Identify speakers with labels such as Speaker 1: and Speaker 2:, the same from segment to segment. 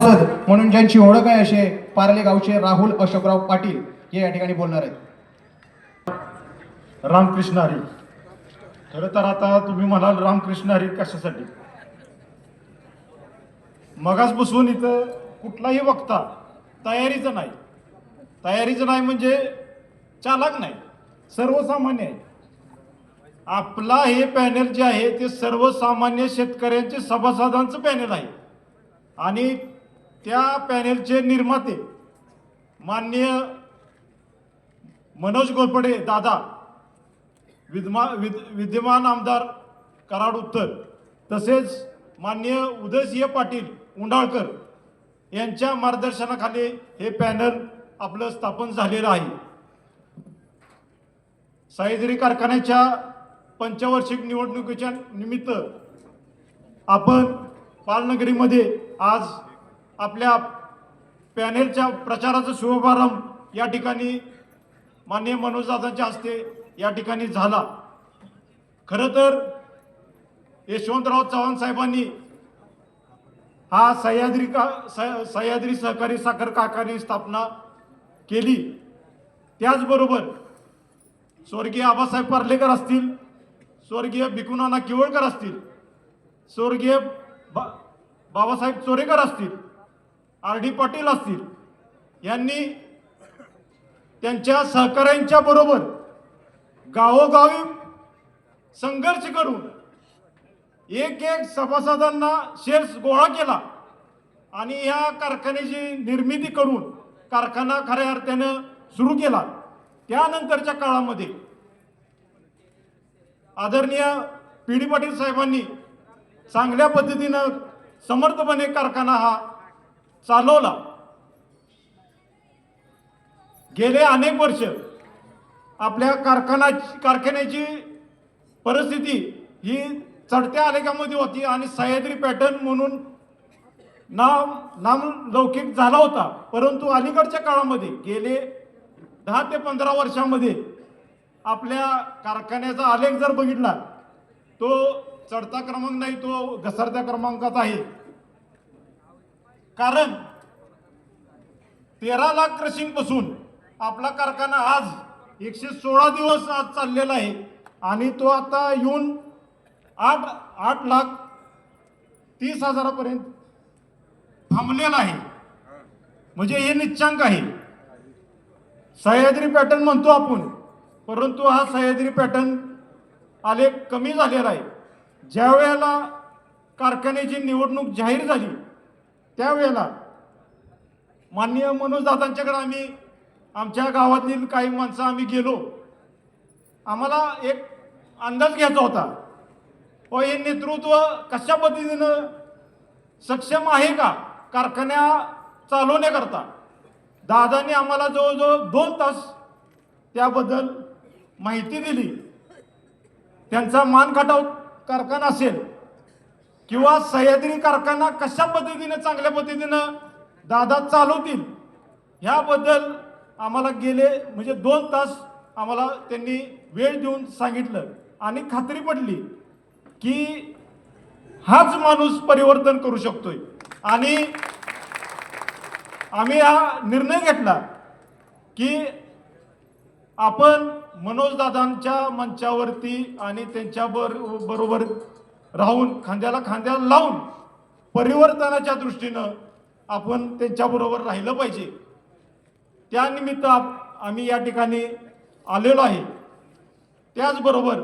Speaker 1: सभासद म्हणून ज्यांची ओळख आहे असे पारले गावचे राहुल अशोकराव पाटील हे या ठिकाणी बोलणार आहेत.
Speaker 2: रामकृष्ण हरी खरं तर आता तुम्ही म्हणाल रामकृष्ण हरी कशासाठी? मगास बसून इथं कुठलाही वक्ता तयारीचं नाही. तयारीचं नाही म्हणजे चालक नाही. सर्वसामान्य आहे. आपला हे पॅनल जे आहे ते सर्वसामान्य शेतकऱ्यांचे सभासदांचं पॅनल आहे. आणि त्या पॅनलचे निर्माते माननीय मनोज गोरपडे दादा विद्मा विद विद्यमान आमदार कराड उत्तर तसेच माननीय उदयसिंह पाटील उंडाळकर यांच्या मार्गदर्शनाखाली हे पॅनल आपलं स्थापन झालेलं आहे. सह्याद्री कारखान्याच्या पंचवार्षिक निवडणुकीच्या निमित्त आपण पालनगरीमध्ये आज आपल्या पॅनेलच्या प्रचाराचा शुभारंभ या ठिकाणी माननीय मनोजदादांच्या हस्ते या ठिकाणी झाला. खरं तर यशवंतराव चव्हाण साहेबांनी हा सह्याद्री का सह्याद्री सहकारी साखर कारखाने स्थापना केली. त्याचबरोबर स्वर्गीय आबासाहेब पार्लेकर असतील स्वर्गीय भिकुनाना किवळकर असतील स्वर्गीय बा बाबासाहेब चोरेकर असतील आर डी पाटील असतील यांनी त्यांच्या सहकाऱ्यांच्या बरोबर गावोगावी संघर्ष करून एक एक सभासदांना शेअर्स गोळा केला आणि या कारखान्याची निर्मिती करून कारखाना खऱ्या अर्थानं सुरू केला. त्यानंतरच्या काळामध्ये आदरणीय पी डी पाटील साहेबांनी चांगल्या पद्धतीनं समर्थपणे कारखाना हा चालवला. गेले अनेक वर्ष आपल्या कारखाना कारखान्याची परिस्थिती ही चढत्या आलेखामध्ये होती आणि सह्याद्री पॅटर्न म्हणून नाम नामलौकिक झाला होता. परंतु अलीकडच्या काळामध्ये गेले दहा ते पंधरा वर्षामध्ये आपल्या कारखान्याचा आलेख जर बघितला तो चढता क्रमांक नाही तो घसरत्या क्रमांकात आहे. कारण तेरा लाख क्रशिंगपासून आपला कारखाना आज एकशे सोळा दिवस आज चाललेला आहे. आणि तो आता येऊन आठ आठ लाख तीस हजारापर्यंत थांबलेला आहे. म्हणजे हे निच्चांक आहे. सह्याद्री पॅटर्न म्हणतो आपण. परंतु हा सह्याद्री पॅटर्न आलेख कमी झालेला आहे. ज्या वेळेला कारखान्याची निवडणूक जाहीर झाली त्यावेळेला माननीय मनोजदादांच्याकडे आम्ही आमच्या गावातील काही माणसं आम्ही गेलो. आम्हाला एक अंदाज घ्यायचा होता व हे नेतृत्व कशा पद्धतीनं सक्षम आहे का? कारखान्या चालवण्याकरता. दादांनी आम्हाला जवळजवळ दोन तास त्याबद्दल माहिती दिली. त्यांचा मान खटाव कारखाना असेल किंवा सह्याद्री कारखाना कशा पद्धतीनं चांगल्या पद्धतीनं दादा चालवतील ह्याबद्दल आम्हाला गेले म्हणजे दोन तास आम्हाला त्यांनी वेळ देऊन सांगितलं. आणि खात्री पडली की हाच माणूस परिवर्तन करू शकतोय. आणि आम्ही हा निर्णय घेतला की आपण मनोजदादांच्या मंचावरती आणि त्यांच्या बर बरोबर राहून खांद्याला खांद्याला लावून परिवर्तनाच्या दृष्टीनं आपण त्यांच्याबरोबर राहिलं पाहिजे. त्यानिमित्त आम्ही या ठिकाणी आलेलो आहे. त्याचबरोबर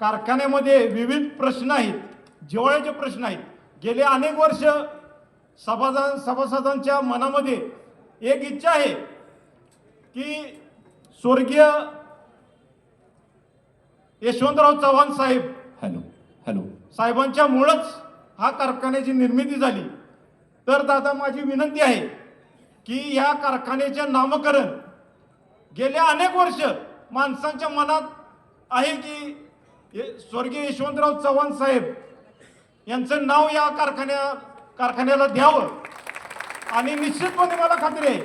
Speaker 2: कारखान्यामध्ये विविध प्रश्न आहेत जिव्हाळ्याचे प्रश्न आहेत. गेले अनेक वर्ष सभासद सभासदांच्या मनामध्ये एक इच्छा आहे की स्वर्गीय यशवंतराव चव्हाण साहेब
Speaker 3: हॅलो हॅलो.
Speaker 2: साहेबांच्या मुळच हा कारखान्याची निर्मिती झाली. तर दादा माझी विनंती आहे की या कारखान्याचे नामकरण गेल्या अनेक वर्ष माणसांच्या मनात आहे की हे स्वर्गीय यशवंतराव चव्हाण साहेब यांचं नाव या कारखान्या कारखान्याला द्यावं. आणि निश्चितपणे मला खात्री आहे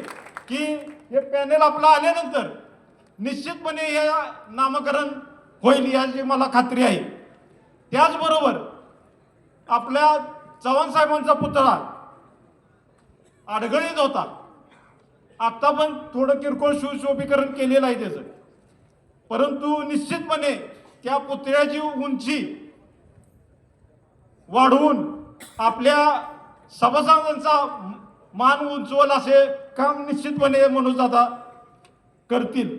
Speaker 2: की हे पॅनेल आपलं आल्यानंतर निश्चितपणे हे नामकरण होईल याची मला खात्री आहे. त्याचबरोबर आपल्या चव्हाण साहेबांचा पुतळा अडगळीत होता. आत्ता पण थोडं किरकोळ सुशोभीकरण केलेलं आहे त्याचं. परंतु निश्चितपणे त्या पुतळ्याची उंची वाढवून आपल्या सभासदांचा मान उंचवल असे काम निश्चितपणे मनोजदादा करतील.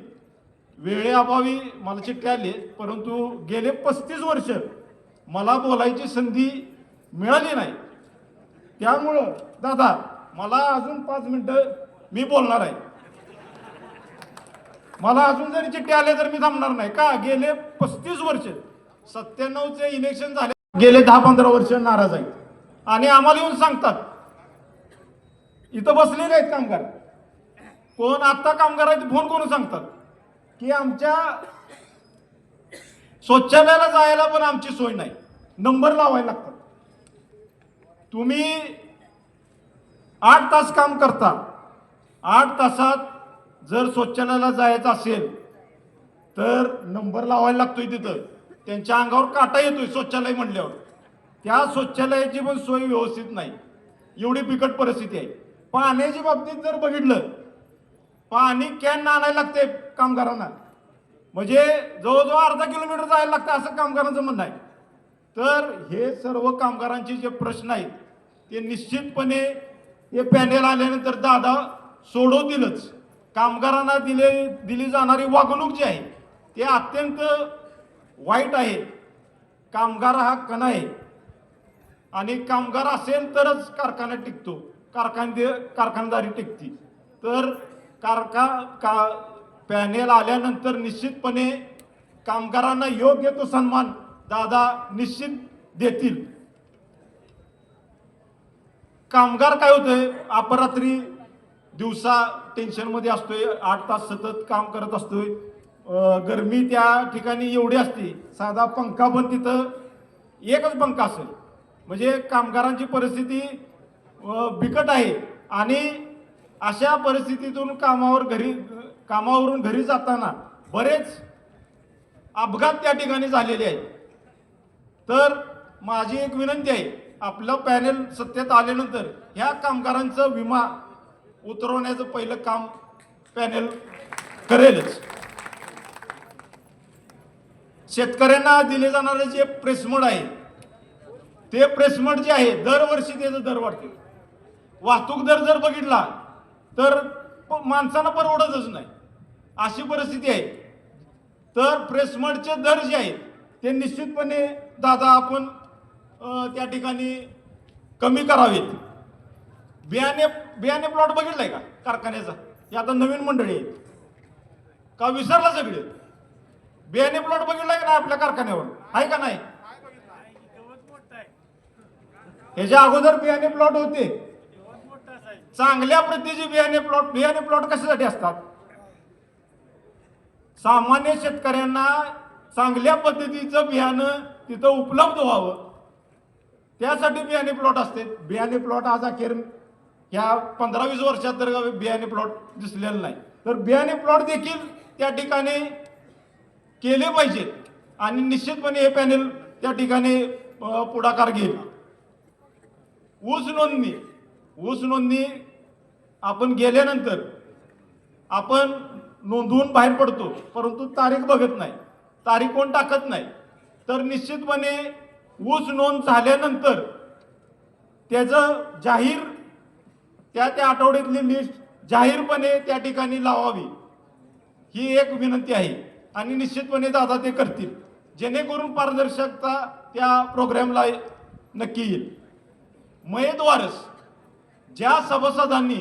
Speaker 2: वेळेअभावी मला चिठ्ठी आली परंतु गेले पस्तीस वर्ष मला बोलायची संधी मिळाली नाही. त्यामुळं दादा मला अजून पाच मिनटं मी बोलणार आहे. मला अजून जरी चिठ्ठी आले तर मी थांबणार नाही. का? गेले पस्तीस वर्ष. सत्त्याण्णवचे इलेक्शन झाले. गेले दहा पंधरा वर्ष नाराज आहेत. आणि आम्हाला येऊन सांगतात इथं बसलेले आहेत कामगार. कोण आत्ता कामगार आहेत फोन करून सांगतात की आमच्या शौचालयाला जायला पण आमची सोय नाही. नंबर लावायला लागतात. तुम्ही आठ तास काम करता. आठ तासात जर स्वच्छालयाला जायचं असेल तर नंबर लावायला लागतोय तिथं. त्यांच्या अंगावर काटा येतोय शौचालय म्हटल्यावर त्या शौचालयाची पण सोय व्यवस्थित नाही. एवढी बिकट परिस्थिती आहे. पाण्याच्या बाबतीत जर बघितलं पाणी कॅन आणायला लागते कामगारांना. म्हणजे जवळजवळ अर्धा किलोमीटर जायला लागतं असं कामगारांचं म्हणणं आहे. तर हे सर्व कामगारांचे जे प्रश्न आहेत ते निश्चितपणे हे पॅनेल आल्यानंतर दादा सोडवतीलच. कामगारांना दिले दिली जाणारी वागणूक जी आहे ते अत्यंत वाईट आहे. कामगार हा कणा आहे. आणि कामगार असेल तरच कारखाना टिकतो. कारखानदे कारखानदारी टिकती. तर कारखा का पॅनेल आल्यानंतर निश्चितपणे कामगारांना योग्य तो सन्मान दादा निश्चित देतील. कामगार काय होतंय? अपरात्री दिवसा टेन्शनमध्ये असतोय. आठ तास सतत काम करत असतोय. अं, गरमी त्या ठिकाणी एवढी असते. साधा पंखा पण तिथं एकच पंखा असेल. म्हणजे कामगारांची परिस्थिती बिकट आहे. आणि अशा परिस्थितीतून कामावर घरी कामावरून घरी जाताना बरेच अपघात त्या ठिकाणी झालेले आहेत. तर माझी एक विनंती आहे आपलं पॅनेल सत्तेत आल्यानंतर ह्या कामगारांचं विमा उतरवण्याचं पहिलं काम पॅनेल करेलच. शेतकऱ्यांना दिले जाणारे जे प्रेसमड आहे ते प्रेसमड जे आहे दरवर्षी त्याचं दर वाढते. वाहतूक दर जर बघितला तर माणसांना परवडतच नाही. अशी परिस्थिती आहे. तर प्रेसमडचे दर जे आहेत ते निश्चितपणे दादा आपण त्या ठिकाणी कमी करावेत. बियाणे बियाणे प्लॉट बघितलाय का? कारखान्याचा. हे आता नवीन मंडळी आहे का विसरला सगळे? बियाणे प्लॉट बघितलाय का नाही आपल्या कारखान्यावर? आहे का नाही? ह्याच्या अगोदर बियाणे प्लॉट होते. चांगल्या प्रतीचे बियाणे प्लॉट बियाणे प्लॉट कशासाठी असतात? सामान्य शेतकऱ्यांना चांगल्या पद्धतीचं बियाणं तिथं उपलब्ध व्हावं. त्यासाठी बियाणे प्लॉट असते. बियाणे प्लॉट आज अखेर ह्या पंधरा वीस वर्षात तर बियाणे प्लॉट दिसलेलं नाही. तर बियाणे प्लॉट देखील त्या ठिकाणी केले पाहिजेत आणि निश्चितपणे हे पॅनेल त्या ठिकाणी पुढाकार घेईल. ऊस नोंदणी. ऊस नोंदणी आपण गेल्यानंतर आपण नोंदवून बाहेर पडतो. परंतु तारीख बघत नाही. तारीख कोण टाकत नाही. तर निश्चितपणे ऊस नोंद झाल्यानंतर त्याचं जाहीर त्या त्या आठवड्यातली लिस्ट जाहीरपणे त्या ठिकाणी लावावी. ही एक विनंती आहे. आणि निश्चितपणे दादा ते करतील. जेणेकरून पारदर्शकता त्या प्रोग्रामला नक्की येईल. मयत वारस ज्या सभासदांनी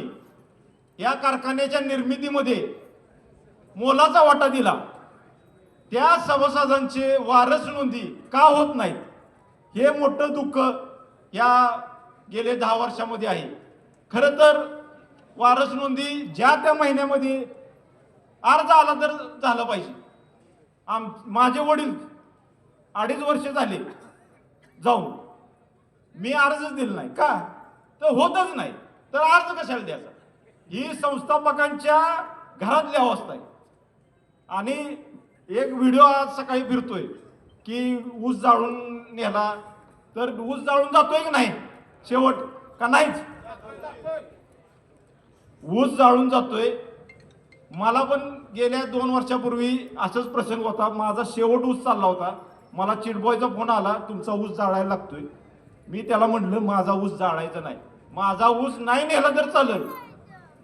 Speaker 2: या कारखान्याच्या निर्मितीमध्ये मोलाचा वाटा दिला त्या सभासदांचे वारस नोंदी का होत नाहीत? हे मोठं दुःख या गेले दहा वर्षामध्ये आहे. खरं तर वारस नोंदी ज्या त्या महिन्यामध्ये अर्ज आला तर झालं पाहिजे. आम माझे वडील अडीच वर्ष झाले जाऊन. मी अर्जच दिला नाही. का? तर होतच नाही. तर अर्ज कशाला द्यायचा? ही संस्थापकांच्या घरातली अवस्था आहे. आणि एक व्हिडिओ आज सकाळी फिरतोय की ऊस जाळून नेला. तर ऊस जाळून जातोय की नाही? शेवट का नाहीच? ऊस जाळून जातोय. मला पण गेल्या दोन वर्षापूर्वी असंच प्रसंग होता. माझा शेवट ऊस चालला होता. मला चिडबॉयचा फोन आला तुमचा ऊस जाळायला लागतोय. मी त्याला म्हटलं माझा ऊस जाळायचा नाही. माझा ऊस नाही नेला तर चालेल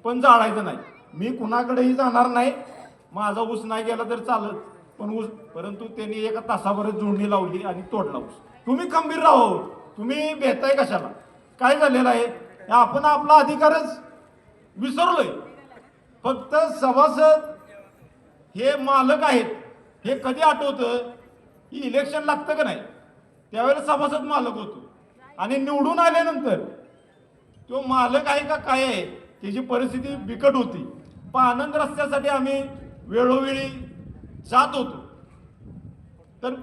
Speaker 2: पण जाळायचं नाही. मी कुणाकडेही जाणार नाही. माझा ऊस नाही गेला तर चालत पण ऊस परंतु त्यांनी एका तासाभरात जोडणी लावली आणि तोडला ऊस. तुम्ही खंबीर राहो. तुम्ही भेटताय कशाला? काय झालेलं आहे? हे आपण आपला अधिकारच विसरलोय. फक्त सभासद हे मालक आहेत. हे कधी आठवतं? की इलेक्शन लागतं का नाही? त्यावेळेला सभासद मालक होतो. आणि निवडून आल्यानंतर तो मालक आहे का काय आहे? त्याची परिस्थिती बिकट होती. पण आनंद रस्त्यासाठी आम्ही वेळोवेळी जात होतो. तर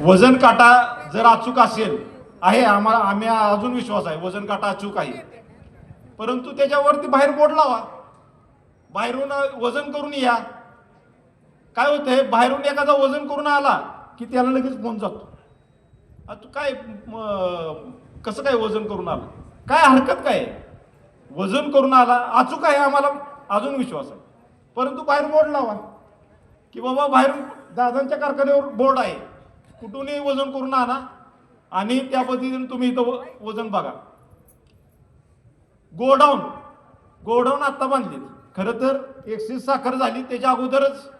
Speaker 2: वजन काटा जर अचूक असेल आहे आम्हाला आम्ही अजून विश्वास आहे वजन काटा अचूक आहे. परंतु त्याच्यावरती बाहेर बोर्ड लावा. बाहेरून वजन करून या. काय होतं हे बाहेरून एखादा वजन करून आला की त्याला लगेच फोन जातो. आ, तू काय कसं काय वजन करून आलं? काय हरकत काय? वजन करून आला. अचूक आहे आम्हाला अजून विश्वास आहे. परंतु बाहेर बोर्ड लावा. की बाबा बाहेरून दादांच्या कारखान्यावर बोर्ड आहे. कुठूनही वजन करून आणा. आणि त्या पद्धतीने तुम्ही इथं वजन बघा. गोडाऊन. गोडाऊन आत्ता बांधले खरं तर एक्सिस साखर झाली. त्याच्या अगोदरच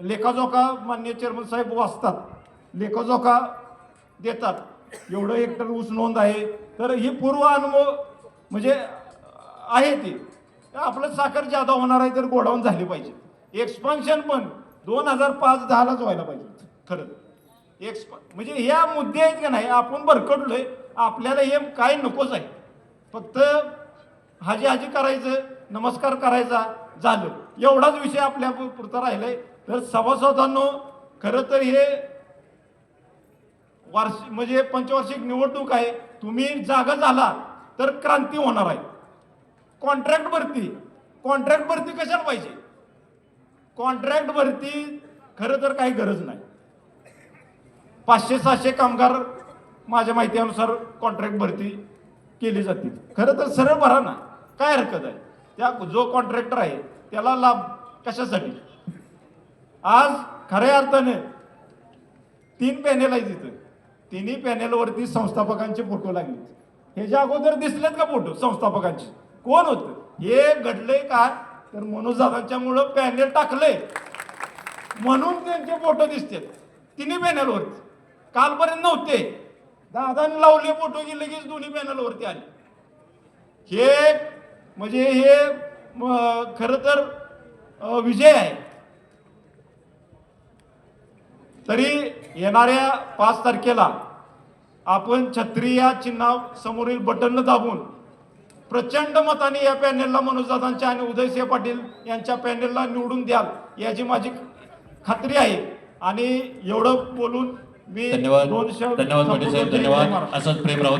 Speaker 2: लेखाजोखा मान्य चेअरमन साहेब वाचतात. लेखाजोखा देतात. एवढं हेक्टर ऊस नोंद आहे. तर ही पूर्व अनुभव म्हणजे आहे ते. आपलं साखर जादा होणार आहे तर गोडाऊन झाली पाहिजे. एक्सपान्शन पण दोन हजार पाच दहालाच व्हायला पाहिजे. खरं. एक्सप म्हणजे ह्या मुद्दे आहेत का नाही आपण भरकटलोय. आपल्याला हे काय नकोच आहे. फक्त हाजी हाजी करायचं नमस्कार करायचा झालं. एवढाच विषय आपल्या पुरता राहिलाय. तर सभासदांनो खरं तर हे वार्षिक म्हणजे पंचवार्षिक निवडणूक आहे. तुम्ही जागा झाला तर क्रांती होणार आहे. कॉन्ट्रॅक्ट भरती. कॉन्ट्रॅक्ट भरती कशाला पाहिजे? कॉन्ट्रॅक्ट भरती खरं तर काही गरज नाही. पाचशे सहाशे कामगार माझ्या माहितीनुसार कॉन्ट्रॅक्ट भरती केली जातील. खरं तर सरळ भरा ना. काय हरकत आहे? त्या जो कॉन्ट्रॅक्टर आहे त्याला लाभ कशासाठी? आज खऱ्या अर्थाने तीन पॅनेल आहे तिथं तिन्ही पॅनेलवरती संस्थापकांचे फोटो लागले. ह्याच्या अगोदर दिसलेत का फोटो? संस्थापकांचे. कोण होतं? हे घडलंय का? तर मनोज दादांच्यामुळं पॅनेल टाकलंय. म्हणून त्यांचे फोटो दिसतात. तिन्ही पॅनलवरती. कालपर्यंत नव्हते. दादाने लावले फोटो की लगेच दोन्ही पॅनलवरती आले. हे म्हणजे हे खरं तर विजय आहे. तरी येणाऱ्या पाच तारखेला आपण छत्री या चिन्हा समोरील बटन दाबून प्रचंड मताने या पॅनेलला मनोजदादांच्या आणि उदयसिंह पाटील यांच्या पॅनेलला निवडून द्याल याची माझी खात्री आहे. आणि एवढं बोलून मी
Speaker 3: धन्यवाद. धन्यवाद पाटील साहेब. धन्यवाद. असंच प्रेम राहू